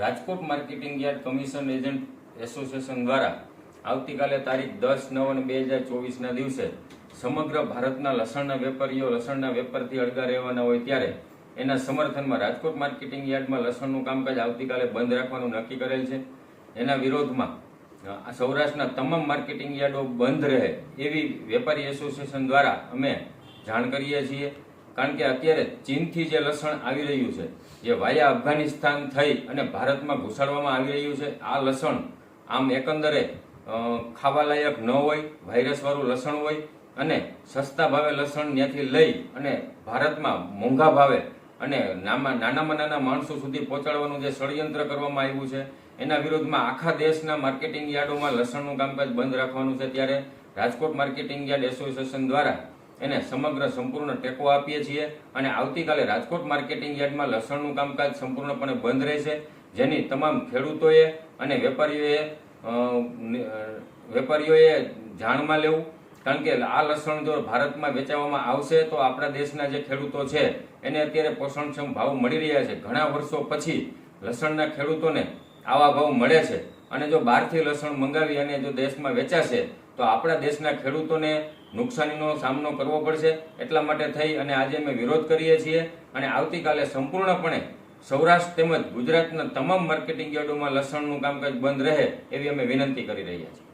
Rajkot marketing yard commission agent association દ્વારા આવતીકાલે તારીખ દસ, નવ અને બે હજાર ચોવીસના દિવસે સમગ્ર ભારતના લસણના વેપારીઓ, લસણના વેપારથી અળગા રહેવાના હોય ત્યારે એના સમર્થનમાં રાજકોટ માર્કેટિંગ યાર્ડમાં લસણનું કામકાજ આવતીકાલે બંધ રાખવાનું નક્કી કરેલ છે. એના વિરોધમાં સૌરાષ્ટ્રના તમામ માર્કેટિંગ યાર્ડો બંધ રહે એવી વેપારી એસોસિએશન દ્વારા અમે જાણ કરીએ છીએ. કારણ કે અત્યારે ચીનથી જે લસણ આવી રહ્યું છે, જે વાયા અફઘાનિસ્તાન થઈ અને ભારતમાં ઘુસાડવામાં આવી રહ્યું છે, આ લસણ આમ એકંદરે ખાવાલાયક ન હોય વાયરસવાળું લસણ હોય અને સસ્તા ભાવે લસણ ત્યાંથી લઈ અને ભારતમાં મોંઘા ભાવે અને નામાં, નાનામાં નાના માણસો સુધી પહોંચાડવાનું જે ષડયંત્ર કરવામાં આવ્યું છે, એના વિરોધમાં આખા દેશના માર્કેટિંગ યાર્ડોમાં લસણનું કામકાજ બંધ રાખવાનું છે. ત્યારે રાજકોટ માર્કેટિંગ યાર્ડ એસોસિએશન દ્વારા એને સમગ્ર સંપૂર્ણ ટેકો આપીએ છીએ અને આવતીકાલે રાજકોટ માર્કેટિંગ યાર્ડમાં લસણનું કામકાજ સંપૂર્ણપણે બંધ રહેશે. જેની તમામ ખેડૂતોએ અને વેપારીઓએ વેપારીઓએ જાણમાં લેવું. કારણ કે આ લસણ જો ભારતમાં વેચાવામાં આવશે તો આપણા દેશના જે ખેડૂતો છે, એને અત્યારે પોષણક્ષમ ભાવ મળી રહ્યા છે. ઘણા વર્ષો પછી લસણના ખેડૂતોને આવા ભાવ મળે છે. અને જો બહારથી લસણ મંગાવી અને જો દેશમાં વેચાશે, તો આપણા દેશના ખેડૂતોને નુકસાનીનો સામનો કરવો પડશે. એટલા માટે થઈ અને આજે અમે વિરોધ કરીએ છીએ અને આવતીકાલે સંપૂર્ણપણે સૌરાષ્ટ્ર તેમજ ગુજરાતના તમામ માર્કેટિંગ યાર્ડોમાં લસણનું કામકાજ બંધ રહે એવી અમે વિનંતી કરી રહ્યા છીએ.